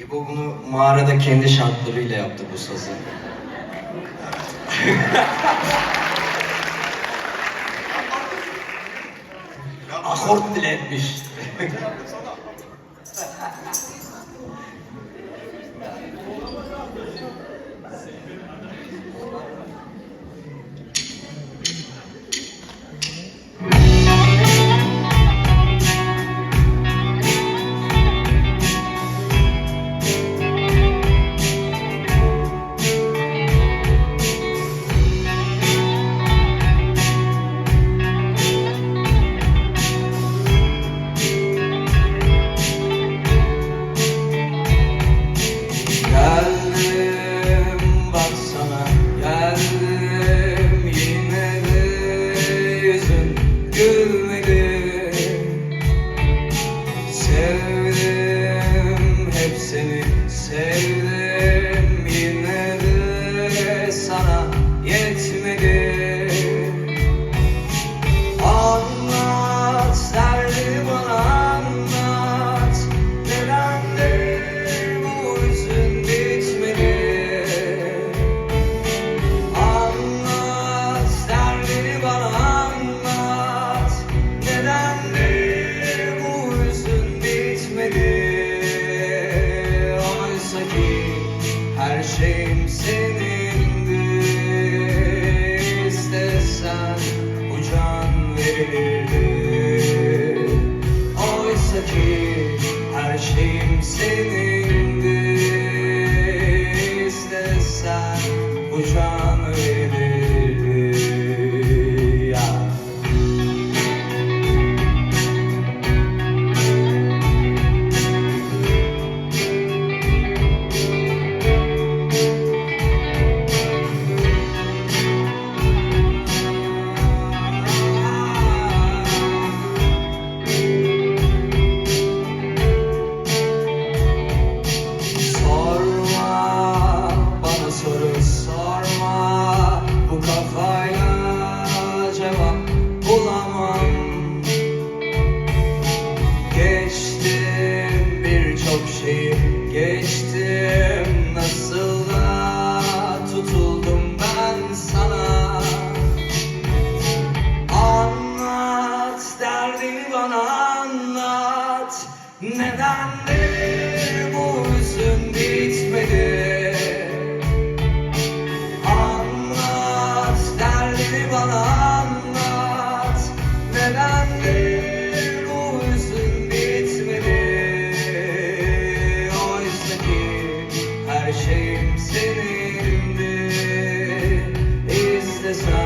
İbo bunu mağarada kendi şartlarıyla yaptı bu sazı. Akort bile etmiş. Şeyim senindi İstesen bu can verilirdi Oysa ki her şeyim senindi Geçip geçtim nasıl da tutuldum ben sana. Anlat derdini bana anlat. Neden de bu hüzün bitmedi. Anlat derdini bana is.